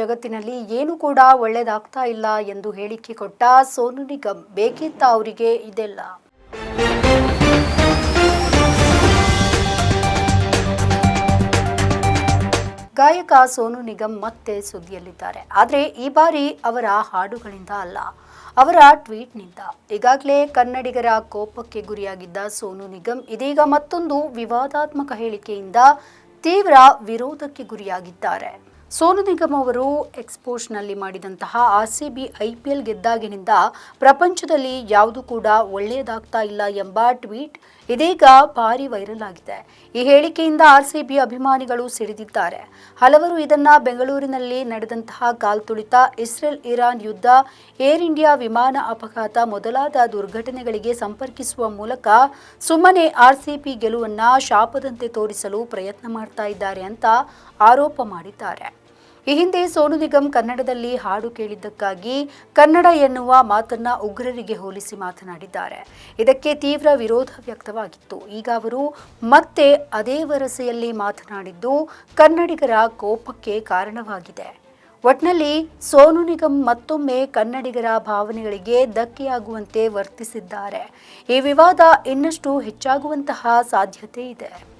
ಜಗತ್ತಿನಲ್ಲಿ ಏನು ಕೂಡ ಒಳ್ಳೆಯದಾಗ್ತಾ ಇಲ್ಲ ಎಂದು ಹೇಳಿಕೆ ಕೊಟ್ಟ ಸೋನು ನಿಗಮ್ ಬೇಕಿತ್ತ ಅವರಿಗೆ ಇದೆಲ್ಲ? ಗಾಯಕ ಸೋನು ನಿಗಮ್ ಮತ್ತೆ ಸುದ್ದಿಯಲ್ಲಿದ್ದಾರೆ. ಆದರೆ ಈ ಬಾರಿ ಅವರ ಹಾಡುಗಳಿಂದ ಅಲ್ಲ, ಅವರ ಟ್ವೀಟ್ನಿಂದ. ಈಗಾಗಲೇ ಕನ್ನಡಿಗರ ಕೋಪಕ್ಕೆ ಗುರಿಯಾಗಿದ್ದ ಸೋನು ನಿಗಮ್ ಇದೀಗ ಮತ್ತೊಂದು ವಿವಾದಾತ್ಮಕ ಹೇಳಿಕೆಯಿಂದ ತೀವ್ರ ವಿರೋಧಕ್ಕೆ ಗುರಿಯಾಗಿದ್ದಾರೆ. ಸೋನು ನಿಗಮ್ ಅವರು ಎಕ್ಸ್ಪೋಸ್ನಲ್ಲಿ ಮಾಡಿದಂತಹ R C B I P L ಗೆದ್ದಾಗಿನಿಂದ ಪ್ರಪಂಚದಲ್ಲಿ ಯಾವುದು ಕೂಡ ಒಳ್ಳೆಯದಾಗ್ತಾ ಇಲ್ಲ ಎಂಬ ಟ್ವೀಟ್ ಇದೀಗ ಭಾರಿ ವೈರಲ್ ಆಗಿದೆ. ಈ ಹೇಳಿಕೆಯಿಂದ ಆರ್ ಸಿ ಬಿ ಅಭಿಮಾನಿಗಳು ಸಿಡಿದಿದ್ದಾರೆ. ಹಲವರು ಇದನ್ನ ಬೆಂಗಳೂರಿನಲ್ಲಿ ನಡೆದಂತಹ ಕಾಲ್ತುಳಿತ ಇಸ್ರೇಲ್ ಇರಾನ್ ಯುದ್ಧ, ಏರ್ ಇಂಡಿಯಾ ವಿಮಾನ ಅಪಘಾತ ಮೊದಲಾದ ದುರ್ಘಟನೆಗಳಿಗೆ ಸಂಪರ್ಕಿಸುವ ಮೂಲಕ ಸುಮ್ಮನೆ ಆರ್ಸಿಬಿ ಗೆಲುವನ್ನ ಶಾಪದಂತೆ ತೋರಿಸಲು ಪ್ರಯತ್ನ ಮಾಡ್ತಾ ಇದ್ದಾರೆ ಅಂತ ಆರೋಪ ಮಾಡಿದ್ದಾರೆ. ಈ ಹಿಂದೆ ಸೋನು ನಿಗಮ್ ಕನ್ನಡದಲ್ಲಿ ಹಾಡು ಕೇಳಿದ್ದಕ್ಕಾಗಿ ಕನ್ನಡ ಎನ್ನುವ ಮಾತನ್ನ ಉಗ್ರರಿಗೆ ಹೋಲಿಸಿ ಮಾತನಾಡಿದ್ದಾರೆ. ಇದಕ್ಕೆ ತೀವ್ರ ವಿರೋಧ ವ್ಯಕ್ತವಾಗಿತ್ತು. ಈಗ ಅವರು ಮತ್ತೆ ಅದೇ ವರಸೆಯಲ್ಲಿ ಮಾತನಾಡಿದ್ದು ಕನ್ನಡಿಗರ ಕೋಪಕ್ಕೆ ಕಾರಣವಾಗಿದೆ. ಒಟ್ನಲ್ಲಿ ಸೋನು ನಿಗಮ್ ಮತ್ತೊಮ್ಮೆ ಕನ್ನಡಿಗರ ಭಾವನೆಗಳಿಗೆ ಧಕ್ಕೆಯಾಗುವಂತೆ ವರ್ತಿಸಿದ್ದಾರೆ. ಈ ವಿವಾದ ಇನ್ನಷ್ಟು ಹೆಚ್ಚಾಗುವಂತಹ ಸಾಧ್ಯತೆ ಇದೆ.